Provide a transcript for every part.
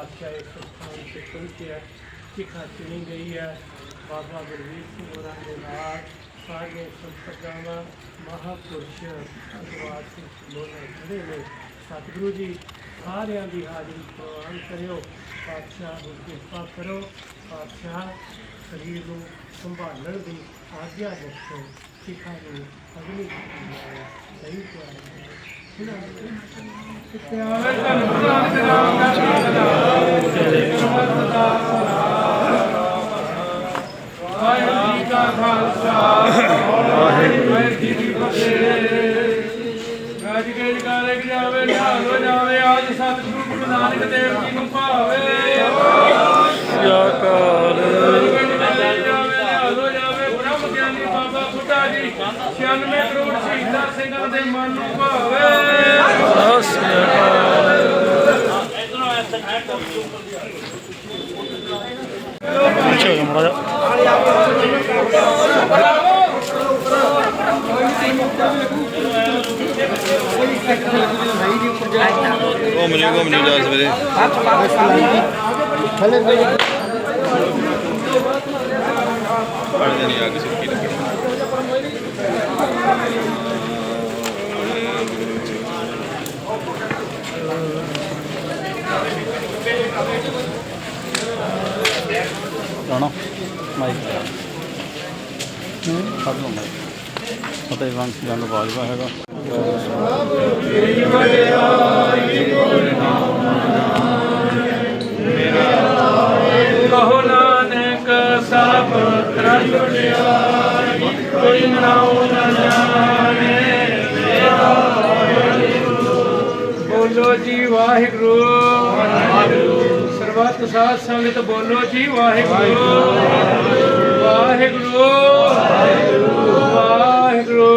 ਪਾਤਸ਼ਾਹ ਇਸ ਸਥਾਨ ਤੇ ਪਹੁੰਚਿਆ, ਸਿੱਖਾਂ ਚੁਣੀ ਗਈ ਹੈ ਬਾਬਾ ਗੁਰਵੀਰ ਸਿੰਘ ਹੋਰਾਂ ਦੇ ਨਾਲ ਸਾਰੀਆਂ ਸੰਪਰਦਾਵਾਂ ਮਹਾਪੁਰਸ਼ ਅਗਵਾਦ ਸਿੰਘ ਲੋਨੇ ਖੜੇ ਨੇ। ਸਤਿਗੁਰੂ ਜੀ, ਸਾਰਿਆਂ ਦੀ ਹਾਜ਼ਰੀ ਪ੍ਰਵਾਨ ਕਰਿਓ। ਪਾਤਸ਼ਾਹ ਨੂੰ ਕਿਰਪਾ ਕਰੋ। ਪਾਤਸ਼ਾਹ ਸਰੀਰ ਨੂੰ ਸੰਭਾਲਣ ਦੀ ਆਗਿਆ ਦੱਸੋ। ਸਿੱਖਾਂ ਨੂੰ ਅਗਲੀ ਸਹੀ ਵਾਹਿਗੁਰੂ ਜੀ ਕਾ ਖਾਲਸਾ ਵਾਹਿਗੁਰੂ ਜੀ ਕੀ ਫਤਿਹ। ਰਾਜ ਸਤਿਗੁਰੂ ਗੁਰੂ ਨਾਨਕ ਦੇਵ ਜੀ ਨੂੰ ਭਾਵੇ ਯਾਕਾਰ ਹੋ 96 ਕਰੋੜ ਸ਼ਹੀਦਾਂ ਸਿੰਘਾਂ ਦੇ ਮਨ ਨੂੰ ਭਾਵੇ। ਪਿੱਛੇ ਹੋ ਜਾ ਮਾੜਾ ਘੁੰਮ ਲਈ ਘੁੰਮ ਲਈ ਜਾ ਸਵੇਰੇ ਪੜਦੇ ਨਹੀਂ ਆ ਕੇ ਸੁੱਕੀ ਲੱਗੀ ਜਾਣਾ। ਮਾਈਕ ਕੱਢ ਲਓ ਮਾਈਕ ਫਤਿਹ ਵੰਸ਼ ਜਨ ਬਾਜਵਾ ਹੈਗਾ। ਕਹੋ ਨਾਨਕ ਸਭ ਤਰੰਗ ਲਿਆਈ ਕੋਈ ਨਾ ਜੀ ਵਾਹਿਗੁਰੂ। ਸਰਬੱਤ ਸਾਧ ਸੰਗਤ ਬੋਲੋ ਜੀ ਵਾਹਿਗੁਰੂ। ਵਾਹਿਗੁਰੂ। ਵਾਹਿਗੁਰੂ।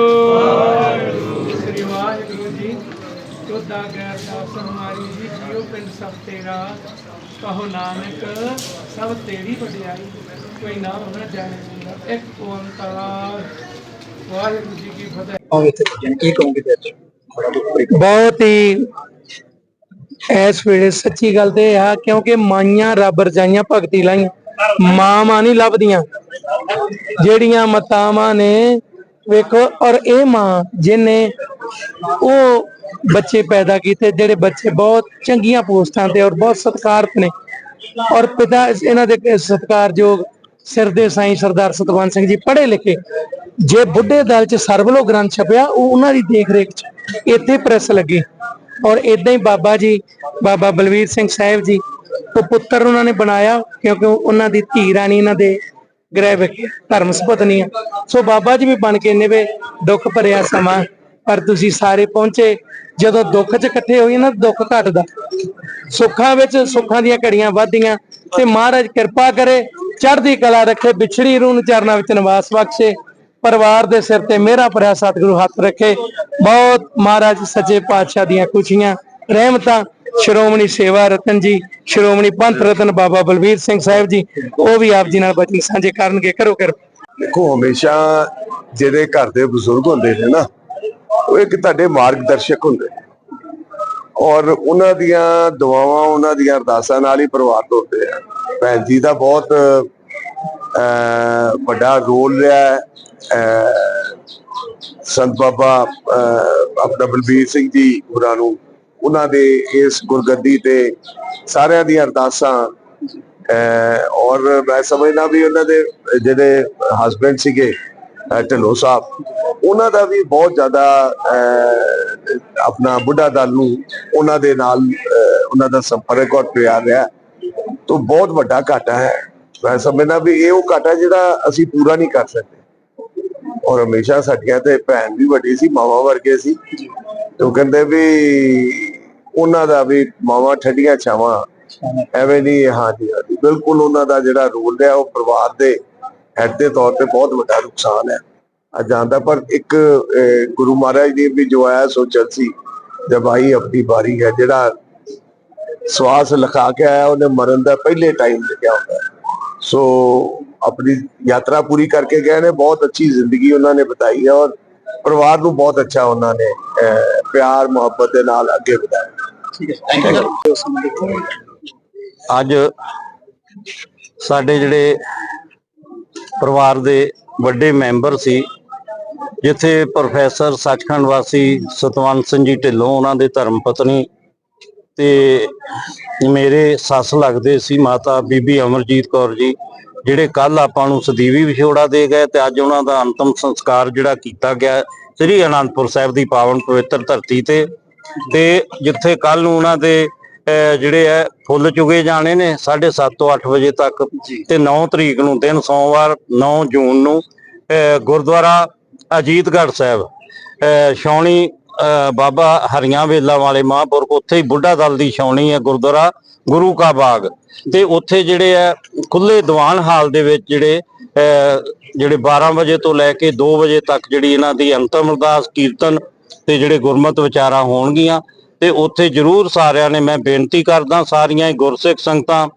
ਸ੍ਰੀ ਵਾਹਿਗੁਰੂ ਜੀ ਚੌਦਾ ਗੈਰ ਦਾਸ ਹਮਾਰੀ ਜੀ ਜੀਓ ਪਿੰਡ ਸਭ ਤੇਰਾ। ਕਹੋ ਨਾਨਕ ਸਭ ਤੇਰੀ ਵਡਿਆਈ। ਕੋਈ ਨਾਮ ਨਾ ਜਾਣੇ ਮੇਰਾ ਇੱਕ ਓੰਕਾਰ ਵਾਹਿਗੁਰੂ ਜੀ ਕੀ ਫਤਿਹ। ਬਹੁਤ ਹੀ ਇਸ ਵੇਲੇ ਸੱਚੀ ਗੱਲ ਤੇ ਇਹ ਆ, ਕਿਉਂਕਿ ਮਾਈਆਂ ਰੱਬ ਰਜਾਈਆਂ ਭਗਤੀ ਲਾਈਆਂ। ਮਾਵਾਂ ਨਹੀਂ ਲੱਭਦੀਆਂ। ਜਿਹੜੀਆਂ ਮਤਾਵਾਂ ਨੇ, ਵੇਖੋ, ਔਰ ਇਹ ਮਾਂ ਜਿਨੇ ਉਹ ਬੱਚੇ ਪੈਦਾ ਕੀਤੇ, ਜਿਹੜੇ ਬੱਚੇ ਬਹੁਤ ਚੰਗੀਆਂ ਪੋਸਟਾਂ ਤੇ ਔਰ ਬਹੁਤ ਸਤਿਕਾਰਤ ਨੇ। ਔਰ ਪਿਤਾ, ਇਹਨਾਂ ਦੇ ਸਤਿਕਾਰਯੋਗ ਸਿਰ ਦੇ ਸਾਈਂ ਸਰਦਾਰ ਸਤਵੰਤ ਸਿੰਘ ਜੀ ਪੜ੍ਹੇ ਲਿਖੇ। ਜੇ ਬੁੱਢੇ ਦਲ ਚ ਸਰਬਲੋ ਗ੍ਰੰਥ ਛਪਿਆ, ਉਹ ਉਹਨਾਂ ਦੀ ਦੇਖ ਰੇਖ ਚ ਇੱਥੇ ਪ੍ਰੈਸ ਲੱਗੀ। ਔਰ ਇਦਾਂ ਹੀ ਬਾਬਾ ਜੀ, ਬਾਬਾ ਬਲਵੀਰ ਸਿੰਘ ਸਾਹਿਬ ਜੀ, ਉਹ ਪੁੱਤਰ ਉਹਨਾਂ ਨੇ ਬਣਾਇਆ ਕਿਉਂਕਿ ਉਹਨਾਂ ਦੀ ਧੀ ਰਾਣੀ ਇਹਨਾਂ ਦੇ ਗ੍ਰਹਿ ਵਿੱਚ ਧਰਮ ਸੁਪਤਨੀ ਆ। ਸੋ ਬਾਬਾ ਜੀ ਵੀ ਬਣ ਕੇ ਨਿਵੇ ਦੁੱਖ ਭਰਿਆ ਸਮਾਂ, ਪਰ ਤੁਸੀਂ ਸਾਰੇ ਪਹੁੰਚੇ, ਜਦੋਂ ਦੁੱਖ 'ਚ ਇਕੱਠੇ ਹੋਈਏ ਨਾ, ਦੁੱਖ ਘਟਦਾ। ਸੁੱਖਾਂ ਵਿੱਚ ਸੁੱਖਾਂ ਦੀਆਂ ਘੜੀਆਂ ਵੱਧਦੀਆਂ ਤੇ ਮਹਾਰਾਜ ਕਿਰਪਾ ਕਰੇ, ਚੜ੍ਹਦੀ ਕਲਾ ਰੱਖੇ ਵਿਛੜੀ ਰੂਹ ਨੂੰ ਚਰਨਾਂ ਵਿੱਚ ਨਿਵਾਸ ਬਖਸ਼ੇ। ਪਰਿਵਾਰ ਦੇ ਸਿਰ ਤੇ ਮੇਰਾ ਭਰਿਆ ਸਤਿਗੁਰੂ ਹੱਥ ਰੱਖੇ। ਬਹੁਤ ਮਹਾਰਾਜ ਸੱਚੇ ਪਾਤਸ਼ਾਹ ਦੀਆਂ ਖੁਸ਼ੀਆਂ, ਰਹਿਮਤਾਂ। ਸ਼੍ਰੋਮਣੀ ਸੇਵਾ ਰਤਨ ਜੀ, ਸ਼੍ਰੋਮਣੀ ਪੰਥ ਰਤਨ ਬਾਬਾ ਬਲਵੀਰ ਸਿੰਘ ਸਾਹਿਬ ਜੀ, ਉਹ ਵੀ ਆਪ ਜੀ ਨਾਲ ਬਚਨ ਸਾਂਝੇ ਕਰਨਗੇ। ਕਰੋ, ਕਰ। ਦੇਖੋ, ਹਮੇਸ਼ਾ ਜਿਹੜੇ ਘਰ ਦੇ ਬਜ਼ੁਰਗ ਹੁੰਦੇ ਨੇ ਨਾ, ਉਹ ਇੱਕ ਤੁਹਾਡੇ ਮਾਰਗਦਰਸ਼ਕ ਹੁੰਦੇ ਨੇ। ਔਰ ਉਹਨਾਂ ਦੀਆਂ ਦੁਆਵਾਂ, ਉਹਨਾਂ ਦੀਆਂ ਅਰਦਾਸਾਂ ਨਾਲ ਹੀ ਪਰਿਵਾਰ ਹੁੰਦੇ ਆ। ਭੈਣ ਜੀ ਦਾ ਬਹੁਤ ਵੱਡਾ ਰੋਲ ਰਿਹਾ ਅਹ, ਸੰਤ ਬਾਬਾ ਅਹ, ਆਪਣਾ ਬਲਬੀਰ ਸਿੰਘ ਜੀ ਹੋਰਾਂ ਨੂੰ। ਉਹਨਾਂ ਦੇ ਇਸ ਗੁਰਗੱਦੀ ਤੇ ਸਾਰਿਆਂ ਦੀਆਂ ਅਰਦਾਸਾਂ। ਔਰ ਮੈਂ ਸਮਝਦਾ ਵੀ ਉਹਨਾਂ ਦੇ ਜਿਹੜੇ ਹਸਬੰਡ ਸੀਗੇ ਅਹ ਢਿੱਲੋਂ ਸਾਹਿਬ ਉਹਨਾਂ ਦਾ ਵੀ ਬਹੁਤ ਜ਼ਿਆਦਾ ਅਹ, ਆਪਣਾ ਬੁੱਢਾ ਦਲ ਨੂੰ ਉਹਨਾਂ ਦੇ ਨਾਲ ਅਹ, ਉਹਨਾਂ ਦਾ ਸੰਪਰਕ ਔਰ ਪਿਆਰ ਰਿਹਾ। ਤੋਂ ਬਹੁਤ ਵੱਡਾ ਘਾਟਾ ਹੈ। ਮੈਂ ਸਮਝਦਾ ਵੀ ਇਹ ਉਹ ਘਾਟਾ ਜਿਹੜਾ ਅਸੀਂ ਪੂਰਾ ਨਹੀਂ ਕਰ ਸਕਦੇ। ਔਰ ਹਮੇਸ਼ਾ ਸਾਡੀਆਂ ਤੇ ਭੈਣ ਵੀ ਵੱਡੀ ਸੀ, ਮਾਵਾ ਵਰਗੇ ਸੀ। ਤੇ ਉਹ ਕਹਿੰਦੇ ਵੀ ਉਹਨਾਂ ਦਾ ਵੀ ਮਾਵਾ ਠੱਡੀਆਂ ਛਾਵਾਂ। ਐਵੇਂ ਨਹੀਂ ਹਾਂਜੀ ਹਾਂਜੀ ਬਿਲਕੁਲ ਉਹਨਾਂ ਦਾ ਜਿਹੜਾ ਰੋਲ ਹੈ, ਉਹ ਪਰਿਵਾਰ ਦੇ ਹੈਡ ਦੇ ਤੌਰ ਤੇ ਬਹੁਤ ਵੱਡਾ ਨੁਕਸਾਨ ਹੈ। ਅੱਜ ਜਾਂਦਾ ਪਰ ਇੱਕ ਗੁਰੂ ਮਹਾਰਾਜ ਨੇ ਵੀ ਜੋ ਆਇਆ, ਸੋ ਸੀ ਜਬ ਆਈ ਆਪਣੀ ਬਾਰੀ ਹੈ, ਜਿਹੜਾ ਸਵਾਸ ਲਿਖਾ ਕੇ ਆਇਆ, ਉਹਨੇ ਮਰਨ ਦਾ ਪਹਿਲੇ ਟਾਈਮ ਲਿਖਿਆ ਹੁੰਦਾ ਸੋ ਆਪਣੀ ਯਾਤਰਾ ਪੂਰੀ ਕਰਕੇ ਗਏ ਨੇ ਬਹੁਤ ਅੱਛੀ ਜ਼ਿੰਦਗੀ ਉਹਨਾਂ ਨੇ ਬਿਤਾਈ ਹੈ ਔਰ ਪਰਿਵਾਰ ਨੂੰ ਬਹੁਤ ਅੱਛਾ ਉਹਨਾਂ ਨੇ ਪਿਆਰ ਮੁਹੱਬਤ ਦੇ ਨਾਲ ਅੱਗੇ ਵਧਾਇਆ। ਅੱਜ ਸਾਡੇ ਜਿਹੜੇ ਪਰਿਵਾਰ ਦੇ ਵੱਡੇ ਮੈਂਬਰ ਸੀ ਜਿੱਥੇ ਪ੍ਰੋਫੈਸਰ ਸੱਚਖੰਡ ਵਾਸੀ ਸਤਵੰਤ ਸਿੰਘ ਜੀ ਢਿੱਲੋਂ ਉਹਨਾਂ ਦੇ ਧਰਮ ਪਤਨੀ ਤੇ ਮੇਰੇ ਸੱਸ ਲੱਗਦੇ ਸੀ ਮਾਤਾ ਬੀਬੀ ਅਮਰਜੀਤ ਕੌਰ ਜੀ ਜਿਹੜੇ ਕੱਲ ਆਪਾਂ ਨੂੰ ਸਦੀਵੀ ਵਿਛੋੜਾ ਦੇ ਗਏ ਤੇ ਅੱਜ ਉਹਨਾਂ ਦਾ ਅੰਤਮ ਸੰਸਕਾਰ ਜਿਹੜਾ ਕੀਤਾ ਗਿਆ ਸ੍ਰੀ ਅਨੰਦਪੁਰ ਸਾਹਿਬ ਦੀ ਪਾਵਨ ਪਵਿੱਤਰ ਧਰਤੀ ਤੇ। ਤੇ ਜਿੱਥੇ ਕੱਲ ਨੂੰ ਉਹਨਾਂ ਦੇ ਜਿਹੜੇ ਹੈ ਫੁੱਲ ਚੁਗੇ ਜਾਣੇ ਨੇ 7:30 ਤੋਂ 8 ਵਜੇ ਤੱਕ ਤੇ 9 ਤਰੀਕ ਨੂੰ ਦਿਨ ਸੋਮਵਾਰ 9 ਜੂਨ ਨੂੰ ਗੁਰਦੁਆਰਾ ਅਜੀਤਗੜ੍ਹ ਸਾਹਿਬ ਅਹ, ਬਾਬਾ ਹਰੀਆਂ ਵੇਲਾ ਵਾਲੇ ਮਹਾਂਪੁਰਖ ਉੱਥੇ ਹੀ ਬੁੱਢਾ ਦਲ ਦੀ ਛਾਉਣੀ ਹੈ ਗੁਰਦੁਆਰਾ ਗੁਰੂ ਕਾ ਬਾਗ। ਤੇ ਉੱਥੇ ਜਿਹੜੇ ਆ ਖੁੱਲੇ ਦੀਵਾਨ ਹਾਲ ਦੇ ਵਿੱਚ ਜਿਹੜੇ ਅਹ, ਜਿਹੜੇ 12 ਵਜੇ ਤੋਂ ਲੈ ਕੇ 2 ਵਜੇ ਤੱਕ ਜਿਹੜੀ ਇਹਨਾਂ ਦੀ ਅੰਤਮ ਅਰਦਾਸ ਕੀਰਤਨ ਤੇ ਜਿਹੜੇ ਗੁਰਮਤ ਵਿਚਾਰਾਂ ਹੋਣਗੀਆਂ ਤੇ ਉੱਥੇ ਜਰੂਰ ਸਾਰਿਆਂ ਨੇ ਮੈਂ ਬੇਨਤੀ ਕਰਦਾ ਸਾਰੀਆਂ ਹੀ ਗੁਰਸਿੱਖ ਸੰਗਤਾਂ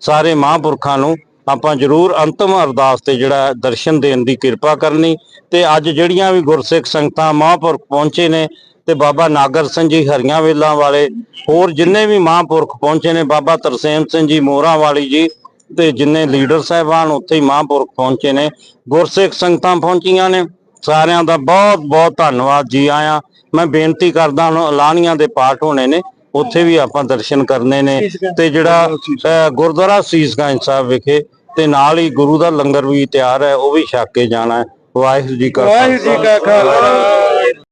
ਸਾਰੇ ਮਹਾਂਪੁਰਖਾਂ ਨੂੰ ਆਪਾਂ ਜਰੂਰ ਅੰਤਮ ਅਰਦਾਸ ਤੇ ਜਿਹੜਾ ਦਰਸ਼ਨ ਦੇਣ ਦੀ ਕਿਰਪਾ ਕਰਨੀ ਤੇ ਅੱਜ ਜਿਹੜੀਆਂ ਵੀ ਗੁਰਸਿੱਖ ਸੰਗਤਾਂ ਮਹਾਂਪੁਰਖ ਪਹੁੰਚੇ ਨੇ ਤੇ ਬਾਬਾ ਨਾਗਰ ਸਿੰਘ ਜੀ ਹਰੀਆਂ ਵੇਲਾਂ ਵਾਲੇ ਹੋਰ ਜਿੰਨੇ ਵੀ ਮਹਾਂਪੁਰਖ ਪਹੁੰਚੇ ਨੇ ਬਾਬਾ ਤਰਸੇਮ ਸਿੰਘ ਜੀ ਮੋਹਰਾਂ ਵਾਲੀ ਜੀ ਤੇ ਜਿੰਨੇ ਲੀਡਰ ਸਾਹਿਬਾਨ ਉੱਥੇ ਹੀ ਮਹਾਂਪੁਰਖ ਪਹੁੰਚੇ ਨੇ ਗੁਰਸਿੱਖ ਸੰਗਤਾਂ ਪਹੁੰਚੀਆਂ ਨੇ ਸਾਰਿਆਂ ਦਾ ਬਹੁਤ ਬਹੁਤ ਧੰਨਵਾਦ ਜੀ ਆਇਆਂ। ਮੈਂ ਬੇਨਤੀ ਕਰਦਾ ਹੁਣ ਐਲਾਨੀਆਂ ਦੇ ਪਾਠ ਹੋਣੇ ਨੇ ਉੱਥੇ ਵੀ ਆਪਾਂ ਦਰਸ਼ਨ ਕਰਨੇ ਨੇ ਤੇ ਜਿਹੜਾ ਗੁਰਦੁਆਰਾ ਸੀਸਗੰਜ ਸਾਹਿਬ ਵਿਖੇ ਤੇ ਨਾਲ ਹੀ ਗੁਰੂ ਦਾ ਲੰਗਰ ਵੀ ਤਿਆਰ ਹੈ ਉਹ ਵੀ ਛਕ ਕੇ ਜਾਣਾ ਹੈ। ਵਾਹਿਗੁਰੂ ਜੀ ਕਾ ਵਾਹਿਗੁਰੂ ਜੀ ਕਾ ਖਾਲਸਾ।